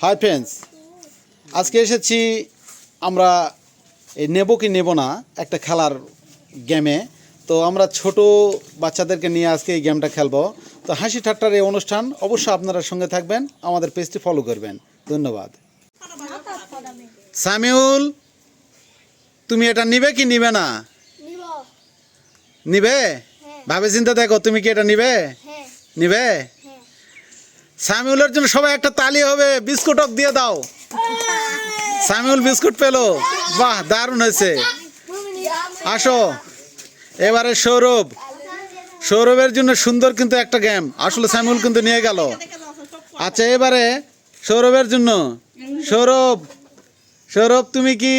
Hi friends আজকে এসেছি আমরা এই নেব কি নেব না একটা খেলার গেমে তো আমরা ছোট বাচ্চাদেরকে নিয়ে আজকে এই গেমটা খেলব। তো হাসি ঠাট্টার এই অনুষ্ঠান অবশ্যই আপনারা সঙ্গে থাকবেন আমাদের পেজটি ফলো করবেন। ধন্যবাদ। সামিউল তুমি এটা নিবে কি নিবে না? নিবে? হ্যাঁ। ভাবে চিন্তা দেখো তুমি কি এটা নিবে? হ্যাঁ। নিবে? সামিউলের জন্য সবাই একটা তালি হবে বিস্কুটক দিয়ে দাও। সামিউল বিস্কুট পেল। বাহ দারুণ হয়েছে। আসো। এবারে সৌরভ। সৌরভের জন্য সুন্দর কিন্তু একটা গেম আসলে সামিউল কিন্তু নিয়ে গেল। আচ্ছা এবারে সৌরভের জন্য। সৌরভ সৌরভ তুমি কি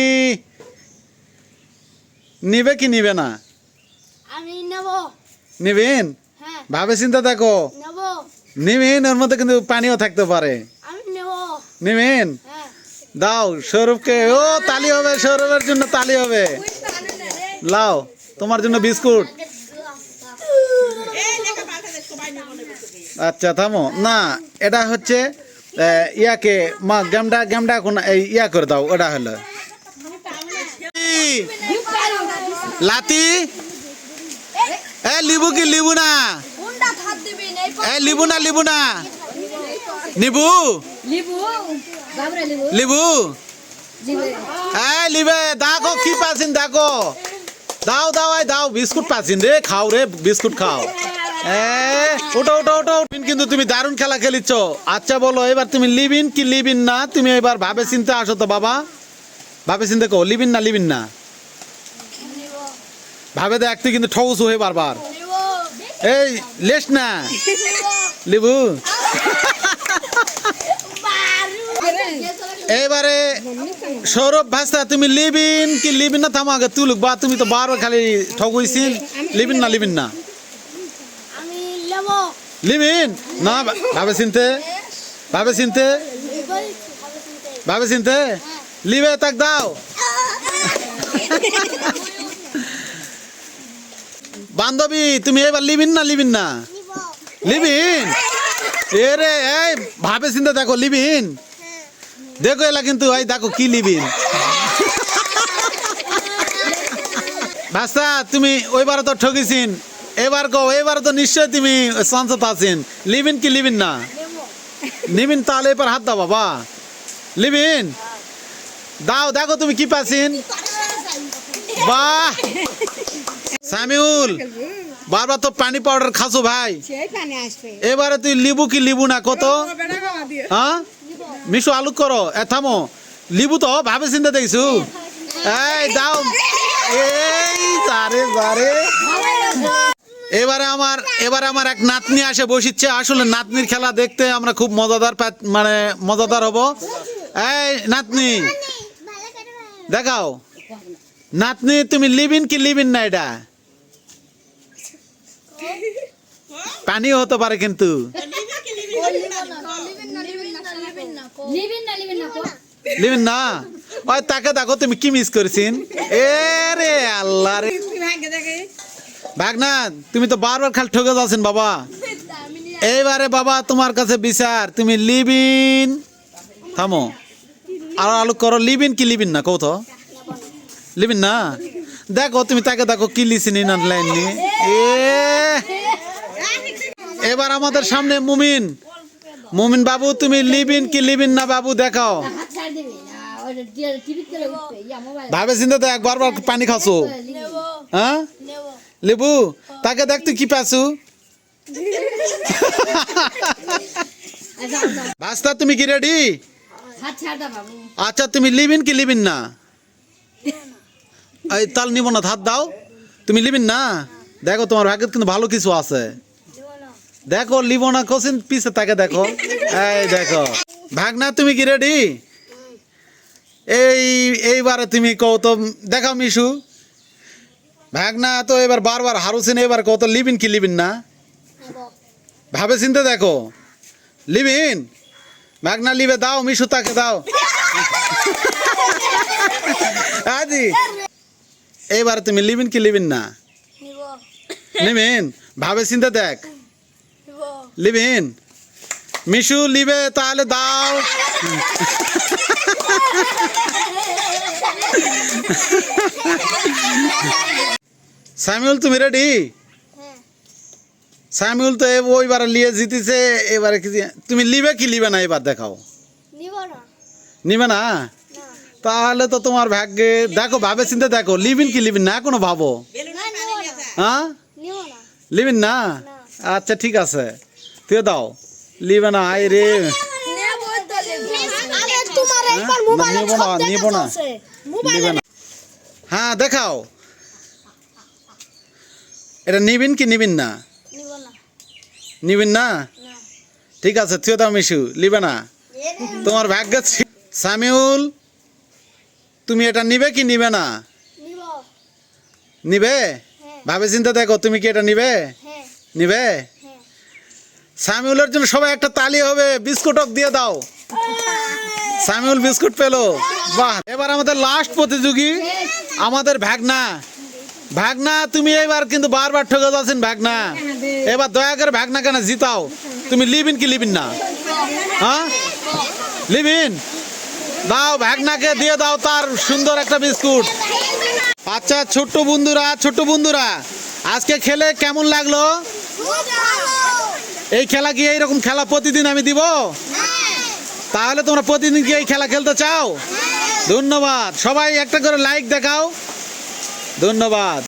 নিবে কি নিবে না? নিবেন? হ্যাঁ। ভাবে চিন্তা দেখো। নিবেন ওর মধ্যে কিন্তু পানিও থাকতে পারে। নিবেন হ্যাঁ। দাও সৌরভকে। ও তালি হবে সৌরভের জন্য তালি হবে। লাও তোমার জন্য বিস্কুট। আচ্ছা থামো। না এটা হচ্ছে ইয়াকে মা গেমটা এখন এই ইয়া করে দাও ওটা হলো। লাতি? এ লিবু কি লিবু না? এ লিবু না লিবু না। নিবু লিবু। বাবরে লিবু। লিবু। এই লিবে দেখো কি পাচ্ছেন দেখো। দাও দাও দাও বিস্কুট পাচ্ছেন রে খাও রে বিস্কুট খাও। ওটো ওটো ওটো কিন্তু তুমি দারুণ খেলা খেলিচ্ছ। আচ্ছা বলো এবার তুমি লিবিন কি লিবিন না? তুমি এবার ভাবে চিন্তা আসো তো বাবা। ভাবে চিন্তা কো লিবিন না লিবিন না? ভাবে দেখ তুই কিন্তু ঠগস হয়ে বারবার। এই, লেস না। লিবু। এবারে সৌরভ ভাস্তা, তুমি লিবিন কি লিবিন না? থামো আগে, তুলুক। বা, তুমি তো বারবার খালি ঠগুইছিন লিবিন না লিবিন না। লিবিন? না ভাবে চিনতে। ভাবে চিনতে। ভাবে চিনতে। লিবে, তাক দাও। বান্ধবী, তুমি এবার লিবিন না লিবিন না? লিবিন? এ রে, এই, ভাবে চিন্তে দেখো, লিবিন? দেখো এলা কিন্তু, এই দেখো কি লিবিন। ভাস্তা তুমি ওইবার তো ঠকিছিন এবার কো এবার তো নিশ্চয় তুমি সংসদ আছেন। লিবিন কি লিবিন না? নিবিন তাহলে এবার হাত দাও বাবা। লিবিন? দাও, দেখো তুমি কি পাচ্ছেন। বাহ! সামিউল বারবার তো পানি পাউডার খাসো ভাই। এবারে তুই লিবু কি লিবু না কত? হ্যাঁ? মিশু আলু করো এ থামো। লিবু তো ভাবে চিন্তা দেখছু। এই দাও। এই জারে জারে এবারে আমার এবারে আমার এক নাতনি আসে বসিচ্ছে। আসলে নাতনির খেলা দেখতে আমরা খুব মজাদার মানে মজাদার হব। এই নাতনি। দেখাও। নাতনি তুমি লিবিন কি লিবিন না এটা? পানিও হতে পারে কিন্তু। লিবিন না? ওই তাকে দেখো, তুমি কি মিস করেছিন? এ রে আল্লাহ রে। ভাগনা, তুমি তো বারবার খালি ঠকে যাচ্ছেন বাবা। এইবারে বাবা, তোমার কাছে বিচার। তুমি লিবিন থামো। আর আলু করো লিবিন কি লিবিন না? কৌথ লিবিন না? দেখো, তুমি তাকে দেখো, কি লিসিনি না লাইন নি এ এবার আমাদের সামনে মুমিন। মুমিন বাবু, তুমি লিবিন কি লিবিন না বাবু দেখাও। ভাবে চিন্তা দেখ, বারবার পানি খাচ্ছো। হ্যাঁ? লেবু, তাকে দেখ তুই কি পাচ্ছু? ভাস্তা তুমি কি রেডি আচ্ছা তুমি লিবিন কি লিবিন না? এই তাল নিব না, হাত দাও। তুমি লিবিন না? দেখো, তোমার ভাগ্যে কিন্তু ভালো কিছু আছে। দেখো লিব না কোসিন পিছে তাকে দেখো। এই দেখো। ভাগনা তুমি কি রেডি এই এইবারে তুমি কও তো দেখাও মিশু। ভাগনা তো এবার বারবার হারুছেন এবার কত লিবিন কি লিবিন না? ভাবে চিনতে দেখো। লিবিন ভাগনা লিবে দাও মিশু তাকে দাও। আজি এইবার তুমি লিবিন কি লিবিন না? লিবিন ভাবে চিন্তা দেখ। লিবিন মিশু লিবে তাহলে দাও। স্যামুয়েল তুমি রেডি স্যামুয়েল তো ওইবার লিয়ে জিতেছে এবারে কি তুমি লিবে কি লিবে না এবার দেখাও। নিবে না। তাহলে তো তোমার ভাগ্যে দেখো ভাবে চিন্তা দেখো লিবিন কি লিবিন না কোনো ভাবো। হ্যাঁ? লিবিন না। আচ্ছা ঠিক আছে। তুই দাও। লিবে না আই রে। নেব তো আরে তোমার একবার হ্যাঁ? না, নিব না। মোবাইল না। হ্যাঁ দেখাও। এটা নিবিন কি নিবিন না? নিব না। নিবিন না? ঠিক আছে তুই দাও মিশু লিবে না। তোমার ভাগ্য সামিউল তুমি এটা নিবে কি নিবে না? নিবে? হ্যাঁ। ভাবে চিন্তা দেখো তুমি কি এটা নিবে? হ্যাঁ। নিবে? সামিউলের জন্য সবাই একটা তালি হবে বিস্কুটক দিয়ে দাও। সামিউল বিস্কুট পেল। বাহ, এবার আমাদের লাস্ট প্রতিযোগী, আমাদের ভাগনা। ভাগনা, তুমি এবার কিন্তু বারবার ঠকে যাচ্ছেন ভাগনা। এবার দয়া করে ভাগনা কেন জিতাও? তুমি লিবিন কি লিবিন না? হ্যাঁ? লিবিন, দাও ভাগনাকে, দিয়ে দাও তার সুন্দর একটা বিস্কুট। আচ্ছা ছোট্ট বন্ধুরা ছোট্ট বন্ধুরা, আজকে খেলে কেমন লাগল? এই খেলা কি এইরকম খেলা প্রতিদিন আমি দিব? তাহলে তোমরা প্রতিদিন কি এই খেলা খেলতে চাও? ধন্যবাদ। সবাই একটা করে লাইক দেখাও। ধন্যবাদ।